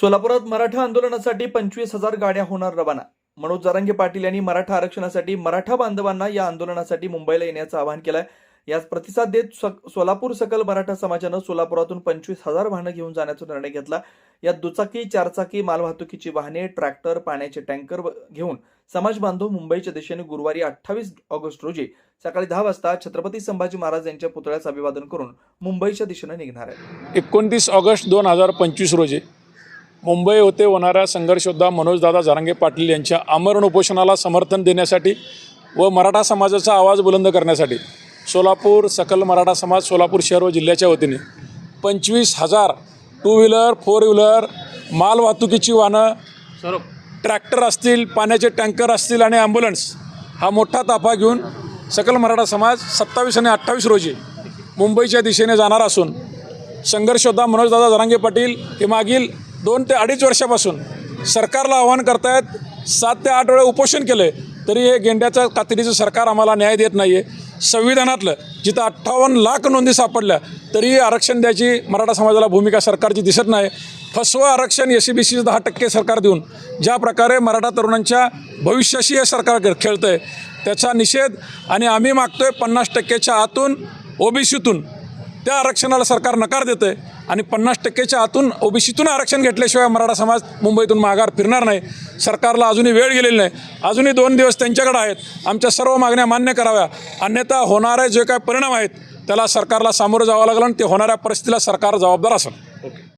सोलापुरात मराठा आंदोलनासाठी पंचवीस हजार गाड्या होणार रवाना. मनोज जरांगे पाटील यांनी मराठा आरक्षणासाठी मराठा बांधवांना या आंदोलनासाठी मुंबईला येण्याचं आवाहन केलंय. यास प्रतिसाद देत सक- सोलापूर सकल मराठा समाजानं सोलापुरातून पंचवीस हजार वाहनं घेऊन जाण्याचा निर्णय घेतला. यात दुचाकी चारचाकी मालवाहतुकीची वाहने ट्रॅक्टर पाण्याचे टँकर घेऊन समाज बांधव मुंबईच्या दिशेने गुरुवारी अठ्ठावीस ऑगस्ट रोजी सकाळी दहा वाजता छत्रपती संभाजी महाराज यांच्या पुतळ्यास अभिवादन करून मुंबईच्या दिशेने निघणार आहे एकोणतीस ऑगस्ट दोन हजार पंचवीस रोजी मुंबई होते होणाऱ्या संघर्षयोद्धा मनोजदादा जरांगे पाटील यांच्या आमरण उपोषणाला समर्थन देण्यासाठी व मराठा समाजाचा आवाज बुलंद करण्यासाठी सोलापूर सकल मराठा समाज सोलापूर शहर व जिल्ह्याच्या वतीने पंचवीस हजार टू व्हीलर फोर व्हीलर मालवाहतुकीची वाहनं ट्रॅक्टर असतील पाण्याचे टँकर असतील आणि ॲम्ब्युलन्स हा मोठा ताफा घेऊन सकल मराठा समाज सत्तावीस आणि अठ्ठावीस रोजी मुंबईच्या दिशेने जाणार असून संघर्षयोद्धा मनोजदादा जरांगे पाटील हे मागील दोन ते अडीच वर्षापासून सरकारला आव्हान करतायत. सात ते आठ वेळा उपोषण केलं आहे तरी हे गेंड्याचं कातडीचं सरकार आम्हाला न्याय देत नाही आहे संविधानातलं जिथं अठ्ठावन्न लाख नोंदी सापडल्या तरीही आरक्षण द्यायची मराठा समाजाला भूमिका सरकारची दिसत नाही. फसवं आरक्षण एस सी बी सीचं दहा टक्के सरकार देऊन ज्या प्रकारे मराठा तरुणांच्या भविष्याशी हे सरकार खेळतं आहे त्याचा निषेध आणि आम्ही मागतो आहे पन्नास टक्क्याच्या आतून ओबीसीतून त्या आरक्षणाला सरकार नकार देतं आहे आणि पन्नास टक्केच्या आतून ओबीसीतून आरक्षण घेतल्याशिवाय मराठा समाज मुंबईतून माघार फिरणार नाही. सरकारला अजूनही वेळ गेलेली नाही. अजूनही दोन दिवस त्यांच्याकडे आहेत. आमच्या सर्व मागण्या मान्य कराव्या. अन्यथा होणारे जे काय परिणाम आहेत त्याला सरकारला सामोरं जावं लागलं आणि ते होणाऱ्या परिस्थितीला सरकार जबाबदार असेल.